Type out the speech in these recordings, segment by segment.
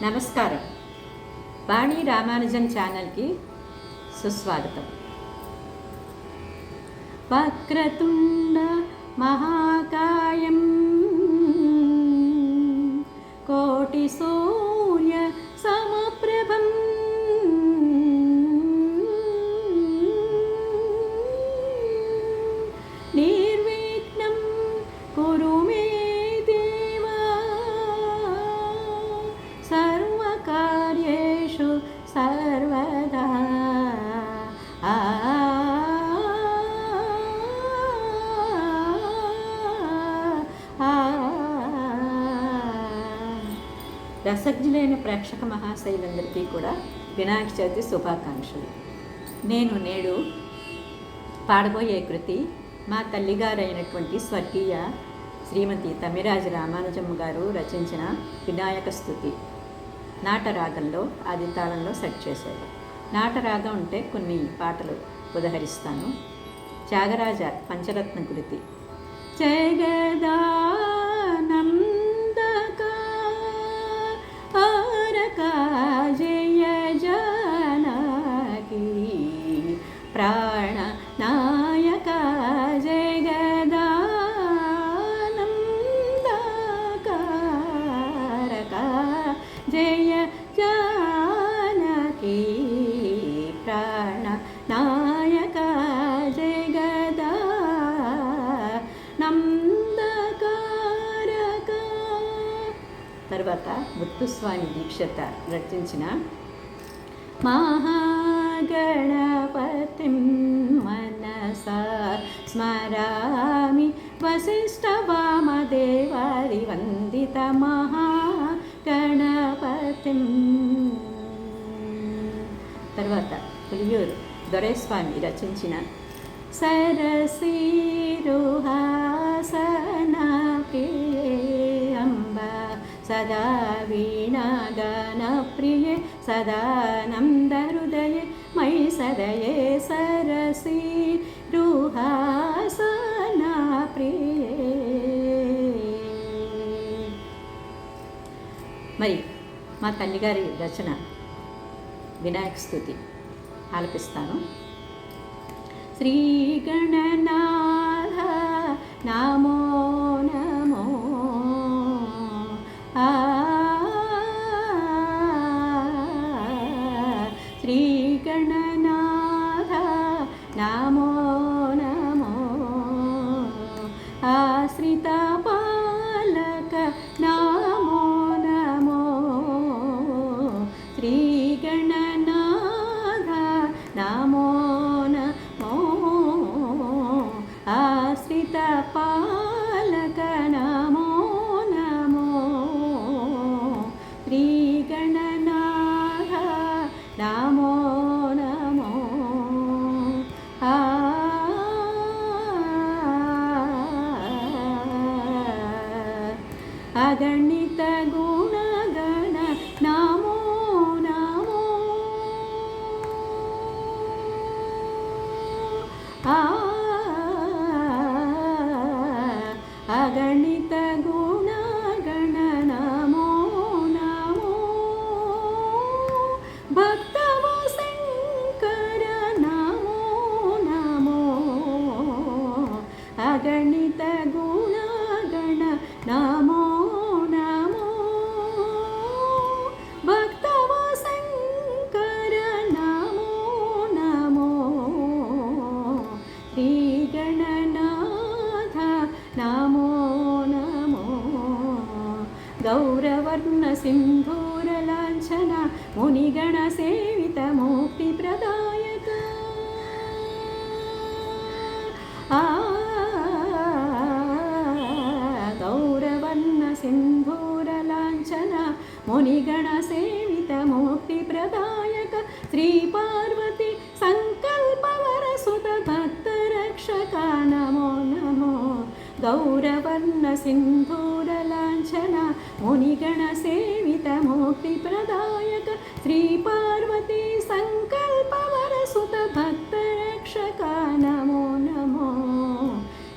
నమస్కారం. బాణి రామానుజన్ ఛానల్కి సుస్వాగతం. వక్రతుండ మహాకాయం కోటి సో సర్వకార్యేషు సర్వదా. ఆ. రసజ్ఞులైన ప్రేక్షక మహాశైలందరికీ కూడా వినాయక చవితి శుభాకాంక్షలు. నేను నేడు పాడబోయే కృతి మా తల్లిగారైనటువంటి స్వర్గీయ శ్రీమతి తమిరాజు రామానుజమ్మ గారు రచించిన వినాయక స్థుతి నాటరాగంలో ఆది తాళంలో సెట్ చేశారు. నాటరాగం ఉంటే కొన్ని పాటలు ఉదహరిస్తాను. త్యాగరాజ పంచరత్న కృతి. జగదానందక జయ జానకి ప్రా తర్వాత ముత్తుస్వామి దీక్షత రచించిన మహాగణపతిం మనసా స్మరామి వశిష్ఠవామదేవారి వందిత మహాగణపతిం. తర్వాత పులియూరు దొరైస్వామి రచించిన సరసీరుహాసన ప్రియ సదా వీణాగాన ప్రియే సదానందహృదయే మై సదయే సరసి రుహాసన ప్రియే. మరి మా తల్లిగారి రచన వినాయక స్థుతి ఆలపిస్తాను. శ్రీగణనాథ నామో frita. అగణిత గుణగణ నమో నమో ఆ అగణిత గుణగణ నమో నమో భక్తవ శంకర నమో నమో అగణిత గుణగణ गणनाथ नमो नमो। गौरवर्ण सिन्धूरलाञ्छन मुनिगणसेवितमुक्तिप्रदायक गौरवर्ण सिन्धूरलाञ्छन मुनिगण गौरवर्णसिन्धूरलाञ्छन मुनिगणसेवितमुक्तिप्रदायक श्रीपार्वती सङ्कल्पवरसुतभक्तरक्षका नमो नमो।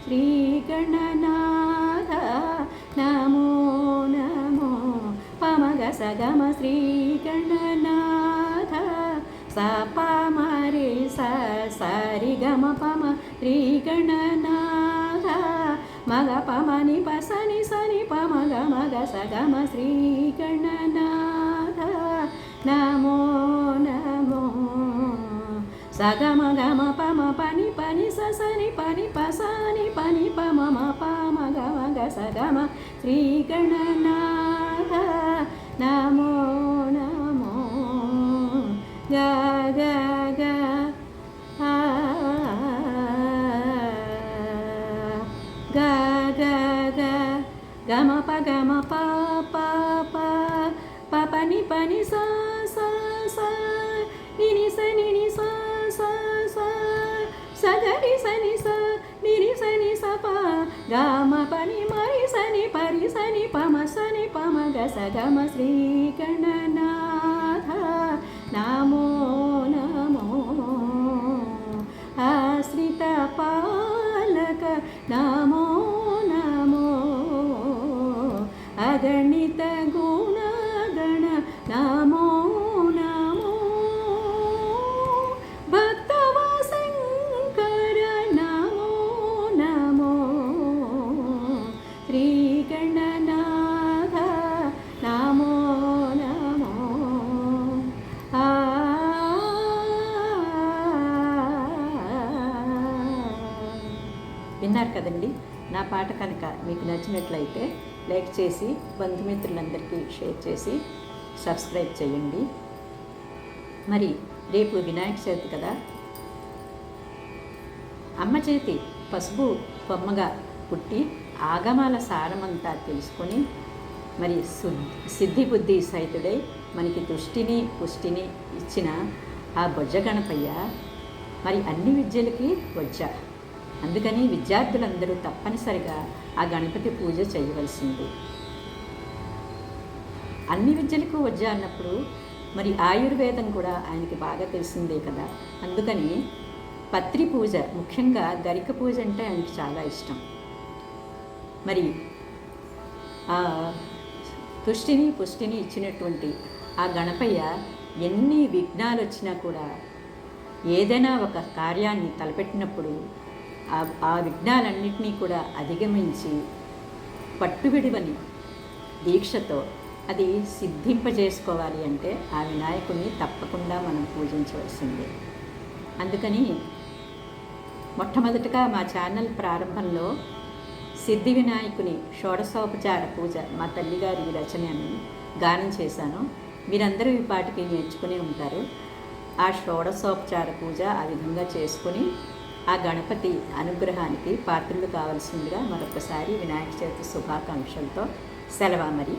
श्रीगणनाथ नमो नमो। पमगसगम श्रीगणनाथ स पमरे स परि पम श्रीगणना మగ పమ ని ప సని సని పమ గ మగ సగమ శ్రీకణనాథ నమో నమో సగమ గమ పమ పని పని స సని పని ప సని పని ప మమ మగ సగమ శ్రీకణనాథ నమో గమ ప గమ ప ప ప ప పని పని స స స నిని స నిని స స స సగరి సని స నిరి సని స ప గమ పని మరి సని పరి సని పమ సని పమ గ స గమ శ్రీ గణనాథ నమో నమో అగణిత గుణగణ నమో నమో. భక్తవాసంకర నమో నమో. శ్రీగణనాథ నమో నమో. ఆ. విన్నారు కదండి నా పాట కనుక మీకు నచ్చినట్లయితే లైక్ చేసి బంధుమిత్రులందరికీ షేర్ చేసి సబ్స్క్రైబ్ చేయండి. మరి రేపు వినాయక చవితి కదా? అమ్మ చేతి పసుపు బొమ్మగా పుట్టి ఆగమాల సారమంతా తెలుసుకొని మరి సిద్ధి బుద్ధి సహితుడై మనకి దృష్టిని పుష్టిని ఇచ్చిన ఆ బొజ్జగణపయ్య మరి అన్ని విద్యలకి వజ్జ అందుకని విద్యార్థులందరూ తప్పనిసరిగా ఆ గణపతి పూజ చేయవలసింది. అన్ని విద్యలకు వజ్జ అన్నప్పుడు మరి ఆయుర్వేదం కూడా ఆయనకి బాగా తెలిసిందే కదా. అందుకని పత్రి పూజ ముఖ్యంగా గరిక పూజ అంటే ఆయనకి చాలా ఇష్టం. మరి ఆ తుష్టిని పుష్టిని ఇచ్చినటువంటి ఆ గణపయ్య ఎన్ని విఘ్నాలు వచ్చినా కూడా ఏదైనా ఒక కార్యాన్ని తలపెట్టినప్పుడు ఆ విఘ్నాలన్నింటినీ కూడా అధిగమించి పట్టువిడివని దీక్షతో అది సిద్ధింపజేసుకోవాలి అంటే ఆ వినాయకుడిని తప్పకుండా మనం పూజించవలసిందే. అందుకని మొట్టమొదటగా మా ఛానల్ ప్రారంభంలో సిద్ధి వినాయకుని షోడశోపచార పూజ మా తల్లిగారి రచనని గానం చేశాను. మీరందరూ ఈ పాటికి నేర్చుకుని ఉంటారు. ఆ షోడశోపచార పూజ ఆ విధంగా చేసుకొని ఆ గణపతి అనుగ్రహానికి పాత్రలు కావాల్సిందిగా మరొకసారి వినాయక చవితి శుభాకాంక్షలతో సెలవు మరి.